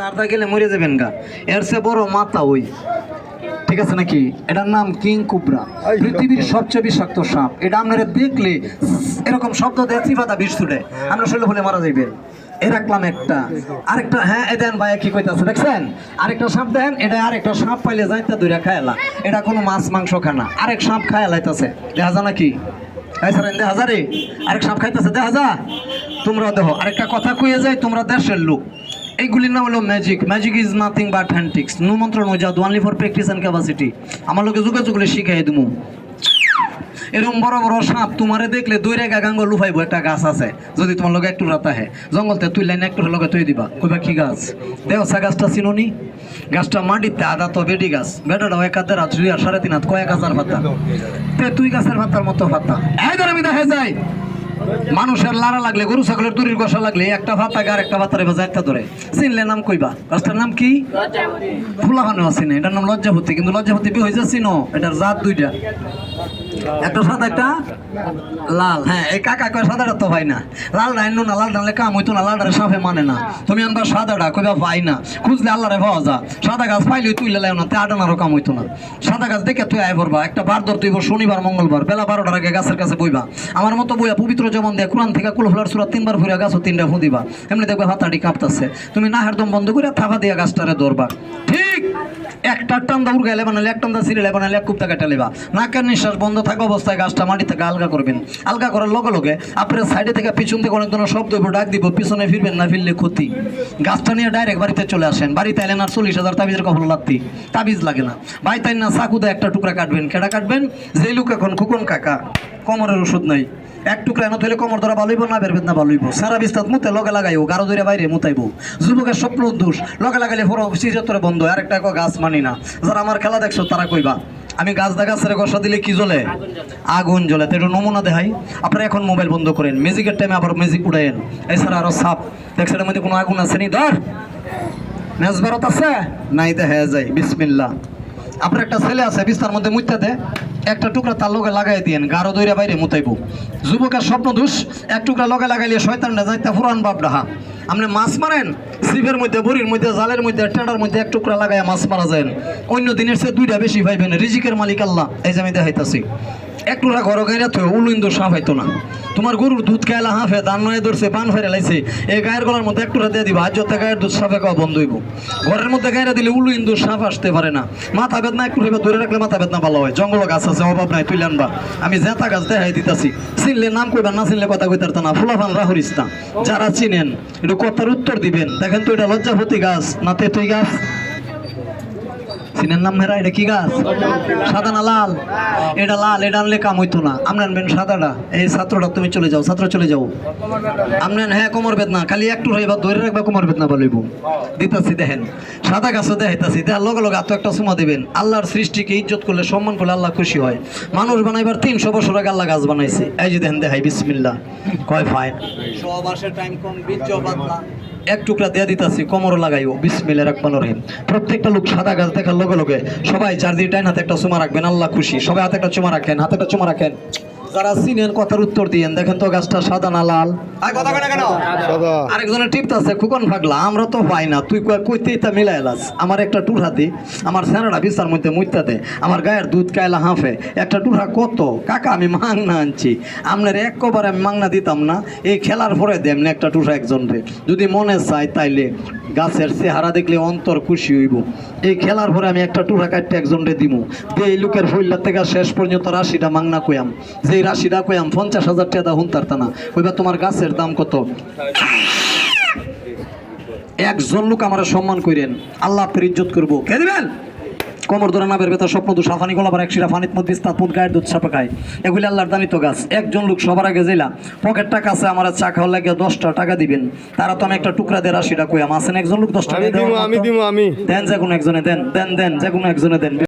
তারটা গেলে মরে যাবেন গা। এর সে বড় মাথা ওই। ঠিক আছে নাকি? এটার নাম কিং কুবরা। পৃথিবীর সবচেয়ে বিষাক্ত সাপ। এটা আপনারা দেখলে এরকম শব্দ দেয় চিবাতা বিষ ছুটে। আমরা শরীরে ভুলে মারা যাইবেন এ রাখলাম একটা। আরেকটা হ্যাঁ এ দেন ভাই কি কইতাছে দেখছেন? আরেকটা সাপ দেন এটা আরেকটা সাপ পাইলে যাইতে দুইটা খায়লা এটা কোনো মাছ মাংস খানা আরেক সাপ খায় লাইতাছে। দেখা যা নাকি? দেখা যা রে। আরেক সাপ খাইতেছে দেখা যা তোমরা দেখো আরেকটা কথা কইয়ে যায় তোমরা দেশের লোক। এইগুলির নাম হলো magic magic is nothing but হ্যান্টিক্স no mantra no jadu only for practice and capacity আমার লোকে যুগে যুগলে শিখাই দিমু। এরকম বড় বড় সাপ তোমারে দেখলে দুই রেখা গাঙ্গ লুফাইবো, একটা গাছ আছে। যদি তোমার লগে একটু রাতা হে জঙ্গলতে তুই লাইন একটু লগে তুই দিবা। কইবা কি গাছ? দেখো, সা গাছটা চিনুনি? গাছটা মাটিতে আদা তো বেডি গাছ। বেটাটাও এক হাতের হাত আর সাড়ে তিন হাত কয়েক হাজার পাতা। তুই গাছের পাতার মতো পাতা। ধর আমি দেখা যায়। মানুষের লারা লাগলে গরু ছাগলের দড়ির কষা লাগলে একটা ভাতা আর একটা ভাতারে ভাজা একটা ধরে। চিনলে নাম কইবা? গাছটার নাম কি? ফুলাহানো আছে না এটার নাম লজ্জাপতি কিন্তু লজ্জাপতি বি হয়ে যাচ্ছি ন এটার জাত দুইটা। একটা সাদা একটা? লাল হ্যাঁ এই কাকা কয় সাদাটা তো ভাই না। লাল ডাইন না লাল ডানলে কাম হইতো না লাল সাফে মানে না। তুমি আনবা সাদাটা কইবা ভাই না। খুঁজলে আল্লাহরে পাওয়া যা সাদা গাছ পাইলে তুই লেলাও না তে কাম হইতো না। সাদা গাছ দেখে তুই আয় পড়বা। একটা বার ধর তুইব শনিবার মঙ্গলবার বেলা বারোটার আগে গাছের কাছে বইবা। আমার মতো বইয়া পবিত্র জমন দিয়ে কোরআন থেকে কুলফুলার সুরা তিনবার ফুরা গাছও তিনটা ফুঁ দিবা এমনি দেখবে হাতাড়ি কাঁপতাছে। তুমি না হারদম বন্ধ করে থাবা দিয়া গাছটারে ধরবা। ঠিক একটা টান দা উড়গাইলে বানালে এক টান দা সিরিলে বানালে এক কুপ্তা কাটা লেবা। নাকের নিঃশ্বাস বন্ধ থাকা অবস্থায় গাছটা মাটি থেকে আলগা করবেন। আলগা করার লগে লগে আপনার সাইডে থেকে পিছন থেকে অনেক ধরনের শব্দ ডাক দিব, পিছনে ফিরবেন না ফিরলে ক্ষতি। গাছটা নিয়ে ডাইরেক্ট বাড়িতে চলে আসেন। বাড়িতে এলেন আর চল্লিশ হাজার তাবিজের কখনো লাগতি তাবিজ লাগে না। ভাই তাই না সাকুদা একটা টুকরা কাটবেন। কেডা কাটবেন? যে লোক এখন খুকন কাকা। কোমরের ওষুধ নাই। এক টুকরা এনে থইলে কোমর ধরা ভালোইব না বের বেদনা ভালোইব সারা বিস্তার মুতে লগে লাগাইও গারো ধরে বাইরে মুতাইব যুবকের স্বপ্ন দোষ লগে লাগাইলে পুরো সিজতরে বন্ধ। আর একটা গাছ মানি না। যারা আমার খেলা দেখছ তারা কইবা আমি গাছ দেখা ছেড়ে গসা দিলে কি জ্বলে? আগুন জ্বলে। তো একটু নমুনা দেখাই। আপনারা এখন মোবাইল বন্ধ করেন। মিউজিকের টাইমে আবার মিউজিক উড়াইন এছাড়া আরও সাপ। দেখছেন মধ্যে কোনো আগুন আছে নি? ধর! মেজবারত আছে? নাই দেখা যায় বিসমিল্লাহ। আপনার একটা ছেলে আছে বিস্তার মধ্যে মুইতে দে। একটা টুকরা তার লগে লাগাই দিয়েন, গাঢ় দইরা বাইরে মুতাইব। যুবকের স্বপ্ন দোষ, এক টুকরা লগে লাগাইলে শয়তানটা যাইতে ফুরান বাপ ডাহা। আপনি মাছ মারেন সিপের মধ্যে, বড়ির মধ্যে, জালের মধ্যে টেঁড়ার মধ্যে এক টুকরা লাগায় মাছ মারা যায় অন্য দিনের সে দুইটা বেশি ভাইবেন রিজিকের মালিক আল্লাহ, এই যে আমি দেখাইতাছি। এক টুকরা ঘর গাইরা তো উলুইন্দ সাপ হইতো না। তোমার গরুর দুধ খাইলা হাফে দান নয় ধরছে, পান ফেরে লাইছে। এই গায়ের গলার মধ্যে একটু দিয়ে দিবা, আজ যত গায়ের দুধ সাপে খাওয়া বন্ধ হইব। ঘরের মধ্যে গায়েরা দিলে উলু ইন্দুর সাপ আসতে পারে না। মাথা বেদনা একটু হইবে, ধরে রাখলে মাথা বেদনা ভালো হয়। জঙ্গল গাছ আছে, অভাব নাই তুই আনবা। আমি জেতা গাছ দেখাই দিতাছি। চিনলে নাম কইবা, না চিনলে কথা কইতার না। ফুলাফান রাহুরিস যারা চিনেন, একটু কথার উত্তর দিবেন। দেখেন তো এটা লজ্জাপতি গাছ, না তেতুই গাছ? চিনেন নাম হেরা, এটা কি গাছ? সাদা না লাল? এটা লাল, এটা আনলে কাম হইতো না। আমরা আনবেন সাদাটা। এই ছাত্রটা তুমি চলে যাও, ছাত্র চলে যাও। আমরা হ্যাঁ কোমর বেদনা। খালি একটু হইবা ধরে রাখবা, কোমর বেদনা বলিব। দিতাছি, দেখেন। সাদা গাছও দেখাইতাছি। দেখার লগে লগে আত্ম একটা সুমা দিবেন। আল্লাহর সৃষ্টিকে ইজ্জত করলে সম্মান করলে আল্লাহ খুশি হয়। মানুষ বানাইবার তিনশো বছর আগে আল্লাহ গাছ বানাইছে। এই যে দেখেন, দেখাই বিসমিল্লা কয় ফাইন সব আসে টাইম কম বীর্য বাদলা এক টুকরা দিয়ে দিতেছি কোমর লাগাইও। বিসমিল্লাহ রাখবান রহিম। প্রত্যেকটা লোক সাদা গাছ দেখার লগে লগে সবাই চার দিয়ে টাইন হাতে একটা চুমা রাখবেন, আল্লাহ খুশি। সবাই হাতে একটা চুমা রাখেন, হাতে একটা চুমা রাখেন। যারা চিনেন কথার উত্তর দিয়েন দেখেন তো গাছটা সাদা না লাল? আরেকজনের টিপত আছে খুকন ফাগলা আমরা তো পাই না। তুই কইতেই তা মিলাই এলাস আমার একটা টুর হাতি আমার স্যানাটা বিছার মধ্যে মুইতা দে আমার গায়ের দুধ কায়লা হাঁফে। একটা টুরা কত? কাকা আমি মাংনা আনছি। আপনার একবার আমি মাংনা দিতাম না এই খেলার পরে দেমনি একটা টুরা একজন রে যদি মনে চাই তাইলে গাছের চেহারা দেখলে অন্তর খুশি হইব। এই খেলার পরে আমি একটা টুরা কাটতে একজন রে দিমু। যে এই লোকের ফইলার থেকে শেষ পর্যন্ত রাশিটা মাংনা কইয়াম। যে রাশিটা কইয়াম পঞ্চাশ হাজার টাকা হুনতার তা না। কইবা তোমার গাছের দাম কত? একজন লোক আমার সম্মান করেন আল্লাহ আপনার ইজ্জত করব। কে দিবেন? কোমর ধরে না বেরবে তার স্বপ্ন দু সাফানি গলা এক শিরা ফানিত মধ্যে ইস্তাপুন গায়ের দুধ সাপা খায়। এগুলি আল্লাহর দানিত গাছ। একজন লোক সবার আগে জেলা পকেট টাকা আছে আমার চা খাওয়ার লাগে দশটা টাকা দিবেন। তারা তো আমি একটা টুকরা দিয়ে রাশিটা কইয়াম আছেন একজন লোক? দিমু আমি। দেন যে কোনো একজনে দেন দেন দেন যে কোনো একজনে দেন।